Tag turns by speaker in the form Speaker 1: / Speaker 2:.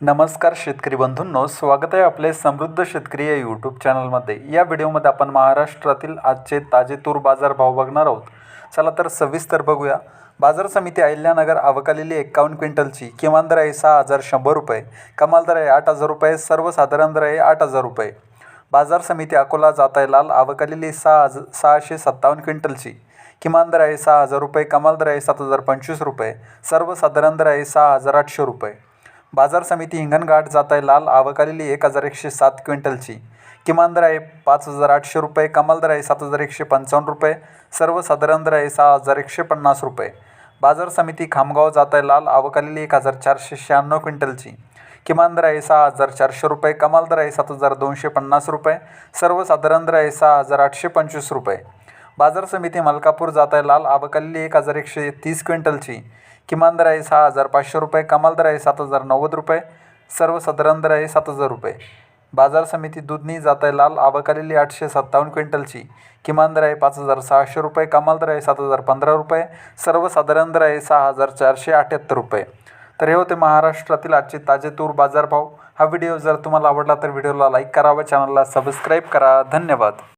Speaker 1: नमस्कार शेतकरी बंधूंनो स्वागत आहे आपले समृद्ध शेतकरी या यूट्यूब चॅनलमध्ये या व्हिडिओमध्ये आपण महाराष्ट्रातील आजचे ताजे तूर बाजार भाव बघणार आहोत. चला तर सविस्तर बघूया. बाजार समिती अहिल्यानगर अवकालेली एक्कावन्न क्विंटलची किमान दर आहे सहा हजार शंभर रुपये कमाल दर आहे आठ हजार रुपये सर्वसाधारण दर आहे आठ हजार रुपये. बाजार समिती अकोला जात आहे लाल अवकालेली सहा हज सहाशे सत्तावन्न क्विंटलची किमान दर आहे सहा हजार रुपये कमाल दर आहे सात हजार पंचवीस रुपये सर्वसाधारण दर आहे सहा हजार आठशे रुपये. बाजार समिती हिंगणघाट जात आहे लाल आवकालेली एक हजार एकशे सात क्विंटलची. किमान दर आहे पाच हजार आठशे रुपये कमाल दर आहे सात हजार एकशे पंचावन्न रुपये सर्वसाधारण दर आहे सहा हजार एकशे पन्नास रुपये. बाजार समिती खामगाव जात आहे लाल आवकालेली एक हजार चारशे शहाण्णव क्विंटलची. किमान दर आहे सहा हजार चारशे रुपये कमाल दर आहे सात हजार दोनशे पन्नास रुपये सर्वसाधारण दर आहे सहा हजार आठशे पंचवीस रुपये. बाजार समिती मलकापूर जात आहे लाल आवकालेली एक हजार एकशे तीस क्विंटलची. किमान दर आहे सहा हजार पाचशे रुपये कमाल दर आहे सात हजार नव्वद रुपये सर्वसाधारण दर आहे सात हजार रुपये. बाजार समिती दुधनी जात आहे लाल आवकालेली आठशे सत्तावन्न क्विंटलची. किमान दर आहे पाच हजार सहाशे रुपये कमाल दर आहे सात हजार पंधरा रुपये सर्वसाधारण दर आहे सहा हजार चारशे अठ्याहत्तर रुपये. तर हे होते महाराष्ट्रातील आजचे ताजे तूर बाजारभाव. हा व्हिडिओ जर तुम्हाला आवडला तर व्हिडिओला लाईक करा व चॅनलला सबस्क्राईब करा. धन्यवाद.